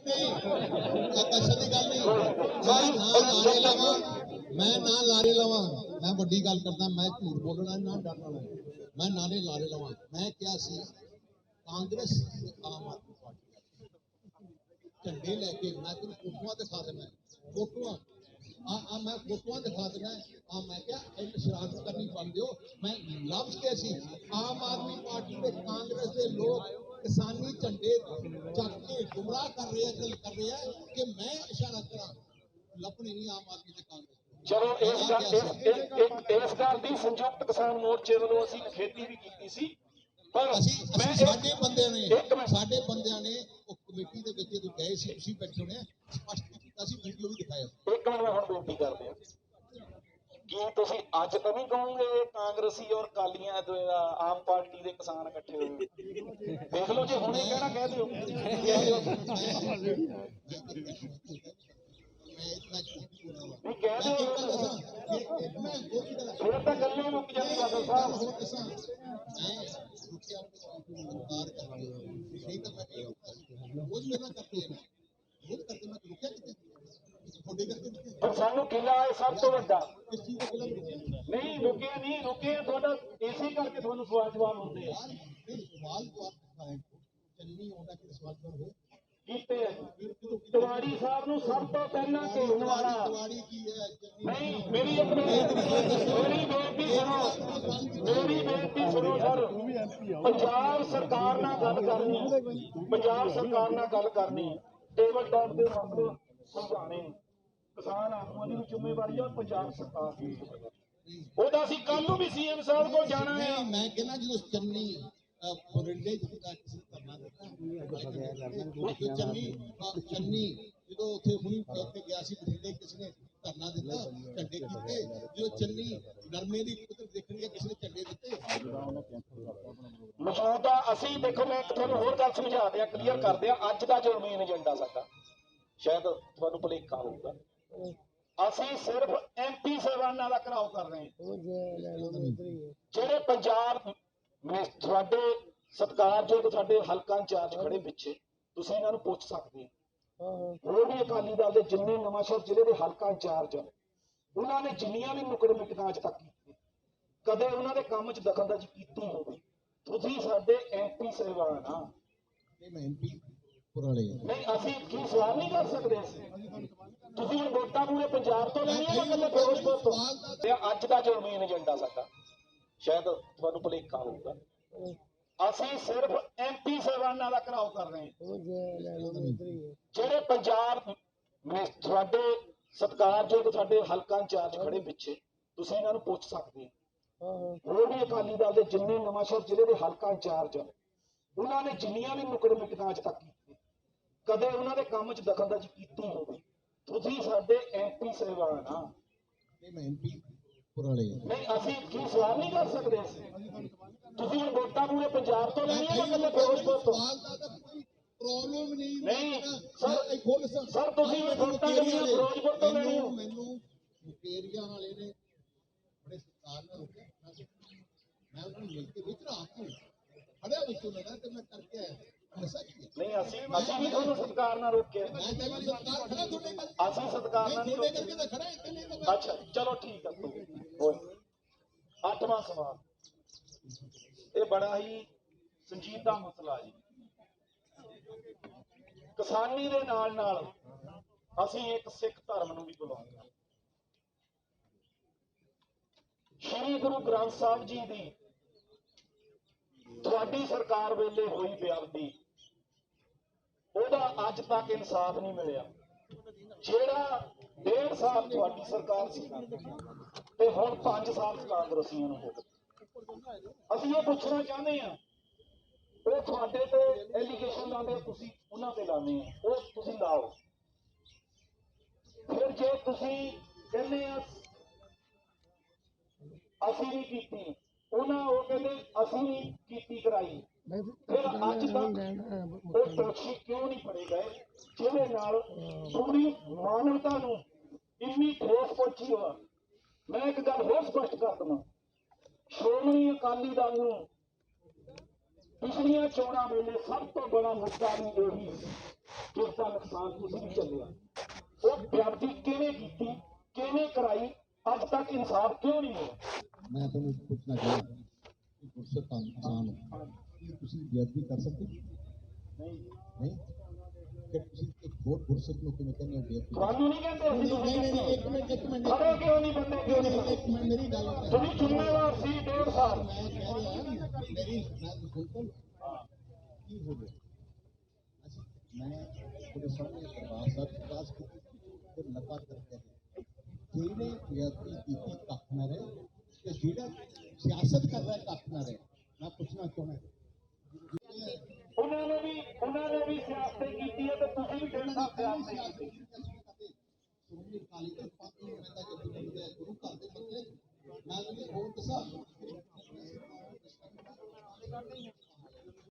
ਕਸ਼ਨ ਦੀ ਗੱਲ ਨਹੀਂ ਮੈਂ ਨਾ ਲਾਰੇ ਲਵਾਂ ਮੈਂ ਨਾ ਲਾਰੇ ਲਵਾਂ ਮੈਂ ਵੱਡੀ ਗੱਲ ਕਰਦਾ ਮੈਂ ਝੂਠ ਬੋਲਣਾ ਨਾ ਡਰਨਾ ਨਹੀਂ ਮੈਂ ਨਾਰੇ ਲਾਰੇ ਲਵਾਂ ਮੈਂ ਕਿਹਾ ਸੀ ਕਾਂਗਰਸ ਤੇ ਆਮ ਆਦਮੀ ਪਾਰਟੀ ਝੰਡੇ ਲੈ ਕੇ ਮੈਂ ਤੈਨੂੰ ਫੋਟੋਆਂ ਦਿਖਾ ਦੇਣਾ ਫੋਟੋਆਂ ਆ ਆ ਮੈਂ ਫੋਟੋਆਂ ਦਿਖਾ ਦੇਣਾ ਆ ਮੈਂ ਕਿਹਾ ਇਹ ਸ਼ਰਾਰਤ ਕਰਨੀ ਬੰਦ ਦਿਓ ਮੈਂ ਲਫ਼ਜ਼ ਕੇ ਸੀ। ਆਮ ਆਦਮੀ ਪਾਰਟੀ ਤੇ ਕਾਂਗਰਸ ਦੇ ਲੋਕ ਕਿਸਾਨੀ ਝੰਡੇ ਚੱਕ ਕੇ ਗੁੰਮਰਾਹ ਕਰ ਰਹੇ ਆ ਗੱਲ ਕਰ ਰਹੇ ਆ ਕਿ ਮੈਂ ਇਸ਼ਾਰਾ ਕਰਾਂ। ਲੱਭਣੀ ਨਹੀਂ ਆਮ ਆਦਮੀ ਤੇ ਕਾਂਗਰਸ ਚਲੋ ਇਸ ਗੱਲ ਇਸ ਗੱਲ ਦੀ ਸੰਯੁਕਤ ਕਿਸਾਨ ਮੋਰਚੇ ਵੱਲੋਂ ਅਸੀਂ ਖੇਤੀ ਵੀ ਕੀਤੀ ਸੀ। ਪਰ ਅਸੀਂ ਮੈਂ ਸਾਡੇ ਬੰਦਿਆਂ ਨੇ। ਸਾਡੇ ਬੰਦਿਆਂ ਨੇ ਉਹ ਕਮੇਟੀ ਦੇ ਵਿੱਚ ਜਦੋਂ ਗਏ ਸੀ ਤੁਸੀਂ ਬੈਠੇ ਹੋਣੇ ਸਪਸ਼ਟ ਕੀਤਾ ਸੀ ਵੀਡੀਓ ਵੀ ਦਿਖਾਇਆ। ਸੀ। ਇੱਕ ਮਿੰਟ ਮੈਂ ਹੁਣ ਬੇਨਤੀ ਕਰਦੇ ਹਾਂ ਕੀ ਤੁਸੀਂ ਅੱਜ ਤਾਂ ਨਹੀਂ ਕਹੋਗੇ ਕਾਂਗਰਸੀ ਔਰ ਕਾਲੀਆਂ ਤੇ ਆਮ ਪਾਰਟੀ ਦੇ ਕਿਸਾਨ ਇਕੱਠੇ ਹੋਏ ਦੇਖ ਲਓ ਜੇ ਹੁਣੇ ਕਹਿਣਾ ਕਹਿ ਦਿਓ। ਨਹੀਂ ਕਹਿ ਦਿਓ। ਫਿਰ ਤਾਂ ਗੱਲੇ ਮੁੱਕ ਜਾਂਦੀ ਬਾਦਲ ਸਾਹਿਬ। ਹੋਰ ਦੱਸਾਂ ਮੈਂ ਰੁਕਿਆ ਆਪਣੇ ਇਨਕਾਰ ਕਰਕੇ ਨਹੀਂ ਤਾਂ ਮੈਂ ਇਹ ਹੁੰਦਾ ਸੀ ਰੋਜ਼ ਮੇਰਾ ਕਰਦੇ ਆ ਰੋਜ਼ ਕਰਦੇ ਮੈਂ ਰੁਕਿਆ ਕਿਤੇ ਤੁਹਾਡੇ ਕਰਕੇ ਰੁਕਿਆ ਪਰ ਸਾਨੂੰ ਕਿਲਾ ਹੈ ਸਭ ਤੋਂ ਵੱਡਾ। ਨਹੀਂ ਰੁਕੇ ਨਹੀਂ ਰੁਕੇ ਤੁਹਾਡਾ ਇਸੇ ਕਰਕੇ ਤੁਹਾਨੂੰ ਸਵਾਲ ਜਵਾਬ ਹੁੰਦੇ ਆ। ਸਵਾਲ ਜਵਾਬ ਦਿਖਾਏ ਚੰਨੀ ਆਉਂਦਾ ਕਿ ਸਵਾਲ ਜਵਾਬ ਹੋ ਕੀਤੇ ਆ। ਤਿਵਾੜੀ ਸਾਹਿਬ ਨੂੰ ਸਭ ਤੋਂ ਪਹਿਲਾਂ ਘੇਰਨ ਵਾਲਾ। ਨਹੀਂ ਮੇਰੀ ਇੱਕ ਮੇਰੀ ਬੇਨਤੀ ਸੁਣੋ। ਮੇਰੀ ਬੇਨਤੀ ਸੁਣੋ ਸਰ। ਪੰਜਾਬ ਸਰਕਾਰ ਨਾਲ ਗੱਲ ਕਰਨੀ ਪੰਜਾਬ ਸਰਕਾਰ ਨਾਲ ਗੱਲ ਕਰਨੀ ਟੇਬਲ ਟਾਪ ਦੇ ਮਸਲੇ ਸਮਝਾਣੇ। ਕਿਸਾਨ ਆਗੂਆਂ ਦੀ ਜ਼ਿੰਮੇਵਾਰੀ ਆ ਪੰਜਾਬ ਸਰਕਾਰ ਦੀ ਉਹਦਾ ਅਸੀਂ ਕੱਲ ਨੂੰ ਵੀ ਸੀਐਮ ਸਾਹਿਬ ਕੋਲ ਜਾਣਾ ਹੈ। ਮੈਂ ਕਹਿੰਦਾ ਜਦੋਂ ਚੰਨੀ ਬਰਿੰਡੇ ਜਿਹੜਾ ਕਰਨਾ ਦਿੱਤਾ। ਚੰਨੀ ਚੰਨੀ ਜਦੋਂ ਉੱਥੇ ਹੁਣੀ ਉੱਥੇ ਗਿਆ ਸੀ ਬਰਿੰਡੇ ਕਿਸੇ ਨੇ ਧਰਨਾ ਦਿੱਤਾ ਝੰਡੇ ਕੀਤੇ। ਜਦੋਂ ਚੰਨੀ ਨਰਮੇ ਦੀ ਕੁਦਰ ਦੇਖਣ ਗਿਆ ਕਿਸੇ ਨੇ ਝੰਡੇ ਦਿੱਤੇ। ਮੌਜੂਦਾ ਅਸੀਂ ਦੇਖੋ ਮੈਂ ਤੁਹਾਨੂੰ ਹੋਰ ਗੱਲ ਸਮਝਾ ਦਿਆਂ ਕਲੀਅਰ ਕਰ ਦਿਆਂ। ਅੱਜ ਦਾ ਜੋ ਮੇਨ ਏਜੰਡਾ ਸਾਡਾ ਸ਼ਾਇਦ ਤੁਹਾਨੂੰ ਭੁਲੇਖਾ ਹੋਊਗਾ। ਅਸੀਂ ਸਿਰਫ ਐਮਪੀ ਸਾਹਿਬਾਨਾਂ ਦਾ ਘਰਾਓ ਕਰ ਰਹੇ ਹਾਂ। ਜਿਹੜੇ ਪੰਜਾਬ ਤੁਹਾਡੇ ਸਤਿਕਾਰਯੋਗ ਸਾਡੇ ਹਲਕਾ ਇੰਚਾਰਜ ਖੜੇ ਪਿੱਛੇ ਤੁਸੀਂ ਇਹਨਾਂ ਨੂੰ ਪੁੱਛ ਸਕਦੇ ਹੋ। ਹੋਰ ਵੀ ਅਕਾਲੀ ਦਲ ਦੇ ਜਿੰਨੇ ਨਵਾਂਸ਼ਹਿਰ ਜ਼ਿਲ੍ਹੇ ਦੇ ਹਲਕਾ ਇੰਚਾਰਜ ਉਹਨਾਂ ਨੇ ਜਿੰਨੀਆਂ ਵੀ ਨੁਕੜ ਮਿਟਕਾਂ ਅੱਜ ਤੱਕ ਕੀਤੀਆਂ ਕਦੇ ਉਹਨਾਂ ਦੇ ਕੰਮ 'ਚ ਦਖਲਅੰਦਾਜ਼ੀ ਕੀਤੀ ਹੋਵੇ ਤੁਸੀਂ ਸਾਡੇ ਐਮਪੀ ਸਾਹਿਬਾਨ ਆ। ਇਹ ਮੈਂ ਐਮਪੀ ਪੁਰਾਣੇ ਨਹੀਂ ਅਸੀਂ ਕੀ ਸਵਾਲ ਨਹੀਂ ਕਰ ਸਕਦੇ? ਪੂਰੇ ਪੰਜਾਬ ਤੋਂ ਲੈਣੀਆਂ ਜਾਂ ਇਕੱਲੇ ਫਿਰੋਜ਼ਪੁਰ ਤੋਂ। ਤੇ ਅੱਜ ਦਾ ਜੋ ਮੇਨ ਏਜੰਡਾ ਸਾਡਾ ਸ਼ਾਇਦ ਤੁਹਾਨੂੰ ਭੁਲੇਖਾ ਹੋਊਗਾ। ਅਸੀਂ ਸਿਰਫ ਐਮਪੀ ਸਾਹਿਬਾਨਾਂ ਦਾ ਘਰਾਓ ਕਰ ਰਹੇ ਹਾਂ। ਜਿਹੜੇ ਪੰਜਾਬ ਤੁਹਾਡੇ ਸਤਿਕਾਰਯੋਗ ਸਾਡੇ ਹਲਕਾ ਇੰਚਾਰਜ ਖੜੇ ਪਿੱਛੇ ਤੁਸੀਂ ਇਹਨਾਂ ਨੂੰ ਪੁੱਛ ਸਕਦੇ ਹੋ। ਹੋਰ ਵੀ ਅਕਾਲੀ ਦਲ ਦੇ ਜਿੰਨੇ ਨਵਾਂਸ਼ਹਿਰ ਜ਼ਿਲ੍ਹੇ ਦੇ ਹਲਕਾ ਇੰਚਾਰਜ ਉਹਨਾਂ ਨੇ ਜਿੰਨੀਆਂ ਵੀ ਨੁਕੜ ਮਿਟਕਾਂ ਅੱਜ ਤੱਕ ਕੀਤੀਆਂ ਕਦੇ ਉਹਨਾਂ ਦੇ ਕੰਮ 'ਚ ਦਖਲਅੰਦਾਜ਼ੀ ਕੀਤੀ ਹੋਵੇ ਤੁਸੀਂ ਸਾਡੇ ਐਮਪੀ ਸਾਹਿਬਾਨ ਆ। ਇਹ ਮੈਂ ਐਮਪੀ ਪੁਰਾਣੇ ਨਹੀਂ ਅਸੀਂ ਕੀ ਸਵਾਲ ਨਹੀਂ ਕਰ ਸਕਦੇ? ਤੁਸੀਂ ਹੁਣ ਵੋਟਾਂ ਪੂਰੇ ਪੰਜਾਬ ਤੋਂ ਲੈਣੀਆਂ ਜਾਂ ਇਕੱਲੇ ਫਿਰੋਜ਼ਪੁਰ ਤੋਂ? ਪ੍ਰੋਬਲਮ ਨਹੀਂ। ਨਹੀਂ, ਸਰ ਸਰ- ਤੁਸੀਂ ਵੋਟਾਂ ਲੈਣੀਆਂ ਫਿਰੋਜ਼ਪੁਰ ਤੋਂ ਲੈਣੀਆਂ। ਮੈਨੂੰ ਮੁਕੇਰੀਆਂ ਵਾਲੇ ਨੇ ਬੜੇ ਸਤਿਕਾਰ ਨਾਲ ਰੁਕਿਆ। ਮੈਂ ਮੈਂ ਉਹਨਾਂ ਨੂੰ ਮਿਲ ਕੇ ਵਿੱਚ ਰਾਤ ਨੂੰ ਖੜਿਆ ਵਿੱਚ ਦਾ ਤੇ ਮੈਂ ਕਰਕੇ ਆਇਆ। ਕੀ ਹੈ ਨਹੀਂ ਅਸੀਂ ਅਸੀਂ ਵੀ ਤੁਹਾਨੂੰ ਸਤਿਕਾਰ ਨਾਲ ਰੋਕਿਆ। ਅਸੀਂ ਸਤਿਕਾਰ ਨਾਲ ਨਹੀਂ ਰੋਕਿਆ। ਅੱਛਾ ਚਲੋ ਠੀਕ ਆ ਹੋਏ ਅੱਠਵਾਂ ਸਵਾਲ। ਇਹ ਬੜਾ ਹੀ ਸੰਜੀਦਾ ਮਸਲਾ ਜੀ। ਕਿਸਾਨੀ ਦੇ ਨਾਲ ਨਾਲ ਅਸੀਂ ਇੱਕ ਸਿੱਖ ਧਰਮ ਨੂੰ ਵੀ ਬੁਲਾਉਂਦੇ ਹਾਂ। ਸ਼੍ਰੀ ਗੁਰੂ ਗ੍ਰੰਥ ਸਾਹਿਬ ਜੀ ਦੀ ਤੁਹਾਡੀ ਸਰਕਾਰ ਵੇਲੇ ਹੋਈ ਬੇਅਦਬੀ ਉਹਦਾ ਅੱਜ ਤੱਕ ਇਨਸਾਫ ਨਹੀਂ ਮਿਲਿਆ। ਜਿਹੜਾ ਡੇਢ ਸਾਲ ਤੁਹਾਡੀ ਸਰਕਾਰ ਸੀ ਤੇ ਹੁਣ 5 ਸਾਲ ਕਾਂਗਰਸੀਆਂ ਨੂੰ ਹੋ ਗਏ। ਅਸੀਂ ਇਹ ਪੁੱਛਣਾ ਚਾਹੁੰਦੇ ਆ ਉਹ ਤੁਹਾਡੇ ਤੇ ਐਲੀਗੇਸ਼ਨ ਲਾਉਂਦੇ, ਤੁਸੀਂ ਉਹਨਾਂ ਤੇ ਲਾਉਂਦੇ ਆ ਉਹ ਤੁਸੀਂ ਲਾਓ। ਫਿਰ ਜੇ ਤੁਸੀਂ ਕਹਿੰਦੇ ਆ, ਅਸੀਂ ਨਹੀਂ ਕੀਤੀ, ਉਹਨਾਂ ਉਹ ਕਹਿੰਦੇ, ਅਸੀਂ ਨਹੀਂ ਕੀਤੀ ਕਰਾਈ ਫਿਰ ਅੱਜ ਤੱਕ ਉਹ ਦੋਸ਼ੀ ਨਹੀਂ ਫੜੇ ਗਏ ਜਿਹਦੇ ਨਾਲ ਪੂਰੀ ਮਾਨਵਤਾ ਨੂੰ ਇੰਨੀ ਠੇਸ ਪਹੁੰਚੀ ਹੋਆ। ਮੈਂ ਇੱਕ ਗੱਲ ਹੋਰ ਸਪਸ਼ਟ ਕਰ ਦਵਾਂ। ਸ਼੍ਰੋਮਣੀ ਅਕਾਲੀ ਦਲ ਨੂੰ ਪਿਛਲੀਆਂ ਚੋਣਾਂ ਵੇਲੇ ਸਭ ਤੋਂ ਬੜਾ ਮੁੱਦਾ ਵੀ ਇਹੀ ਜਿਸ ਦਾ ਨੁਕਸਾਨ ਤੁਸੀਂ ਵੀ ਚੱਲਿਆ। ਉਹ ਵਿਅਕਤੀ ਕਿਵੇਂ ਕੀਤੀ ਕਿਵੇਂ ਕਰਾਈ ਅੱਜ ਤੱਕ ਇਨਸਾਫ ਕਿਉਂ ਨਹੀਂ ਹੋਇਆ? ਮੈਂ ਤੁਹਾਨੂੰ ਪੁੱਛਣਾ ਚਾਹੁੰਦਾ ਕਿ ਗੁਰਸਤ ਤਾਂ ਆਸਾਨ ਹੈ। ਕੀ ਤੁਸੀਂ ਬੇਅਦਬੀ ਕਰ ਸਕਦੇ ਹੋ? ਨਹੀਂ? ਨਹੀਂ ਕਿ ਤੁਸੀਂ ਇੱਕ ਹੋਰ ਗੁਰਸਤ ਨੂੰ ਕਿਵੇਂ ਕਹਿੰਦੇ ਹੋ ਬੇਅਦਬੀ ਤੁਹਾਨੂੰ ਨਹੀਂ ਕਹਿੰਦੇ ਅਸੀਂ ਨਹੀਂ ਨਹੀਂ ਨਹੀਂ ਇੱਕ ਮਿੰਟ ਇੱਕ ਮਿੰਟ ਖੜੇ ਕਿਉਂ ਨਹੀਂ ਬੰਦੇ ਕਿਉਂ ਨਹੀਂ ਇੱਕ ਮਿੰਟ ਮੇਰੀ ਗੱਲ ਹੈ ਤੁਸੀਂ ਜ਼ਿੰਮੇਵਾਰ ਸੀ ਡੇਢ ਸਾਲ ਮੈਂ ਕਹਿ ਰਿਹਾ ਮੇਰੀ ਮੈਂ ਬਿਲਕੁਲ ਕੀ ਹੋ ਗਿਆ ਅਸੀਂ ਮੈਂ ਤੁਹਾਡੇ ਸਾਹਮਣੇ ਦਰਬਾਰ ਸਾਹਿਬ ਦੀ ਕਲਾਸ ਕੀਤੀ ਤੇ ਲਗਾਤਾਰ ਕਰਕੇ ਜਿਹੜੇ ਵਿਅਕਤੀ ਕੀਤੀ ਕੱਖ ਨਾ ਉਹਨਾਂ ਨੇ ਵੀ ਸਿਆਸਤ ਕੀਤੀ ਹੈ ਤੇ ਤੁਸੀਂ ਵੀ ਢਿੱਡ ਦਾ ਸਿਆਸਤ ਕੀਤੀ ਸ਼੍ਰੋਮਣੀ ਅਕਾਲੀ ਦਲ ਪਾਰਟੀ ਦੇ ਨੇਤਾ ਜੋ ਬੁੱਢੇ ਗੁਰੂ ਘਰ ਦੇ ਬੰਦੇ ਨਾਲ ਵੀ ਹੋਰ ਦਸਾਂ।